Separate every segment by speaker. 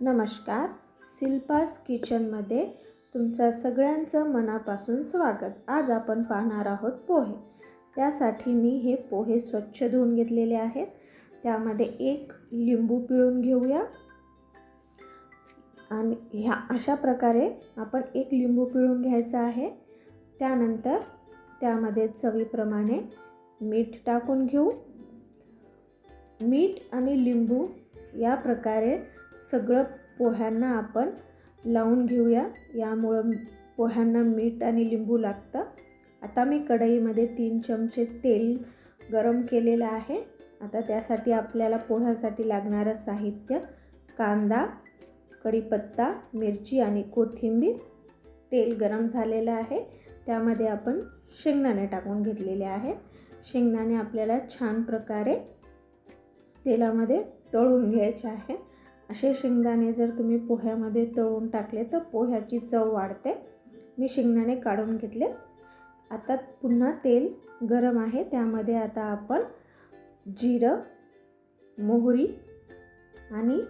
Speaker 1: नमस्कार शिल्पास किचनमध्ये तुमचं सगळ्यांचं मनापासून स्वागत. आज आपण पाहणार आहोत पोहे. त्यासाठी मी हे पोहे स्वच्छ धुवून घेतलेले आहेत. त्यामध्ये एक लिंबू पिळून घेऊया. आणि ह्या अशा प्रकारे आपण एक लिंबू पिळून घ्यायचा आहे. त्यानंतर त्यामध्ये चवीप्रमाणे मीठ टाकून घेऊ. मीठ आणि लिंबू या प्रकारे सगळं पोह्यांना आपण लावून घेऊया. यामुळं पोह्यांना मीठ आणि लिंबू लागतं. आता मी कढईमध्ये तीन चमचे तेल गरम केलेलं आहे. आता त्यासाठी आपल्याला पोह्यासाठी लागणारं साहित्य कांदा कढीपत्ता मिरची आणि कोथिंबीर. तेल गरम झालेलं आहे. त्यामध्ये आपण शेंगदाणे टाकून घेतलेले आहेत. शेंगदाणे आपल्याला छान प्रकारे तेलामध्ये तळून घ्यायचे आहे असे शेंगदाणे जर तुम्ही पोह्यामध्ये तळून टाकले तर पोह्याची चव वाढते. मी शेंगदाणे काढून घेतले. आता पुन्हा तेल गरम आहे. त्यामध्ये आता आपण जिरं मोहरी आणि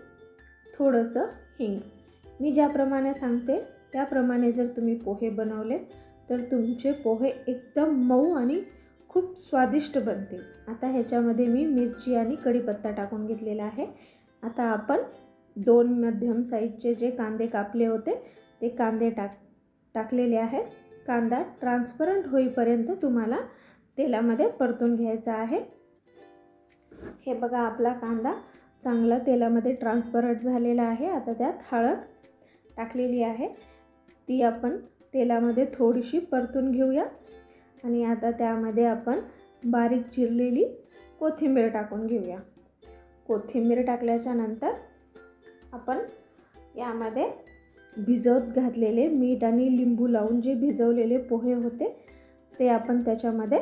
Speaker 1: थोडंसं हिंग. मी ज्याप्रमाणे सांगते त्याप्रमाणे जर तुम्ही पोहे बनवलेत तर तुमचे पोहे एकदम मऊ आणि खूप स्वादिष्ट बनतील. आता ह्याच्यामध्ये मी मिरची आणि कढीपत्ता टाकून घेतलेला आहे. आता आपण दोन मध्यम साईजचे जे कांदे कापले होते ते कांदे टाक टाकलेले आहेत. कांदा ट्रान्सपरंट होईपर्यंत तुम्हाला तेलामध्ये परतून घ्यायचा आहे. हे बघा आपला कांदा चांगला तेलामध्ये ट्रान्सपरंट झालेला आहे. आता त्यात हळद टाकलेली आहे. ती आपण तेलामध्ये थोडीशी परतून घेऊया. आणि आता त्यामध्ये आपण बारीक चिरलेली कोथिंबीर टाकून घेऊया. कोथिंबीर टाकल्याच्या नंतर आपण यामध्ये भिजवत घातलेले मीठ आणि लिंबू लावून जे भिजवलेले पोहे होते ते आपण त्याच्यामध्ये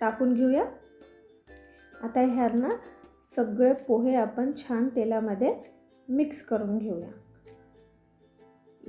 Speaker 1: टाकून घेऊया. आता ह्यांना सगळे पोहे आपण छान तेलामध्ये मिक्स करून घेऊया.